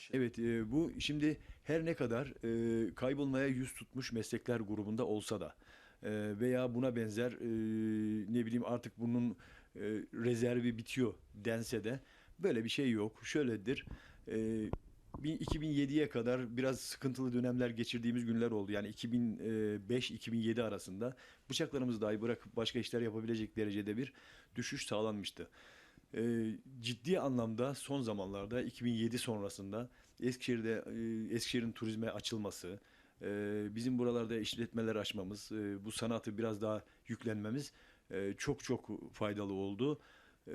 işi. Evet e, bu şimdi her ne kadar e, kaybolmaya yüz tutmuş meslekler grubunda olsa da e, veya buna benzer e, ne bileyim artık bunun e, rezervi bitiyor dense de böyle bir şey yok. Şöyledir. E, bir 2007'ye kadar biraz sıkıntılı dönemler geçirdiğimiz günler oldu. Yani 2005-2007 arasında bıçaklarımızı dahi bırakıp başka işler yapabilecek derecede bir düşüş sağlanmıştı. Ee, ciddi anlamda son zamanlarda 2007 sonrasında Eskişehir'de e, Eskişehir'in turizme açılması, e, bizim buralarda işletmeler açmamız, e, bu sanatı biraz daha yüklenmemiz e, çok çok faydalı oldu. E,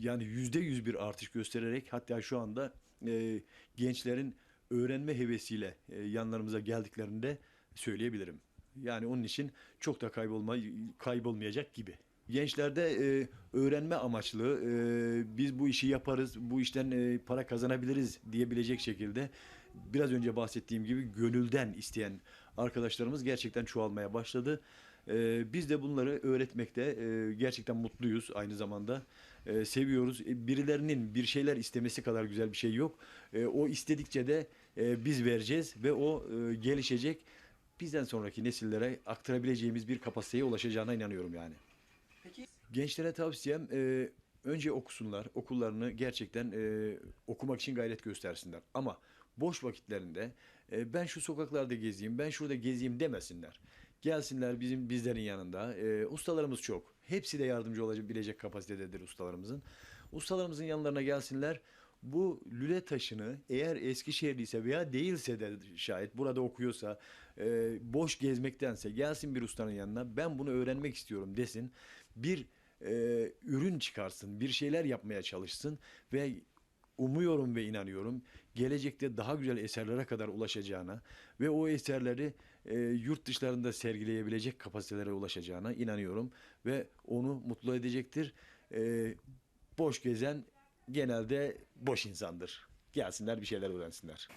yani yüzde yüz bir artış göstererek hatta şu anda e, gençlerin öğrenme hevesiyle e, yanlarımıza geldiklerinde söyleyebilirim. Yani onun için çok da kaybolma kaybolmayacak gibi. Gençlerde e, öğrenme amaçlı e, biz bu işi yaparız, bu işten e, para kazanabiliriz diyebilecek şekilde biraz önce bahsettiğim gibi gönülden isteyen arkadaşlarımız gerçekten çoğalmaya başladı. E, biz de bunları öğretmekte e, gerçekten mutluyuz aynı zamanda. E, seviyoruz. E, birilerinin bir şeyler istemesi kadar güzel bir şey yok. E, o istedikçe de e, biz vereceğiz ve o e, gelişecek. Bizden sonraki nesillere aktarabileceğimiz bir kapasiteye ulaşacağına inanıyorum yani. Peki Gençlere tavsiyem e, önce okusunlar. Okullarını gerçekten e, okumak için gayret göstersinler. Ama boş vakitlerinde e, ben şu sokaklarda gezeyim, ben şurada gezeyim demesinler. Gelsinler bizim bizlerin yanında. E, ustalarımız çok. Hepsi de yardımcı olabilecek kapasitededir ustalarımızın. Ustalarımızın yanlarına gelsinler. Bu lüle taşını eğer Eskişehirliyse veya değilse de şayet burada okuyorsa e, boş gezmektense gelsin bir ustanın yanına ben bunu öğrenmek istiyorum desin. Bir e, ürün çıkarsın, bir şeyler yapmaya çalışsın ve umuyorum ve inanıyorum gelecekte daha güzel eserlere kadar ulaşacağına ve o eserleri e, yurt dışlarında sergileyebilecek kapasitelere ulaşacağına inanıyorum ve onu mutlu edecektir. E, boş gezen genelde boş insandır. Gelsinler bir şeyler öğrensinler.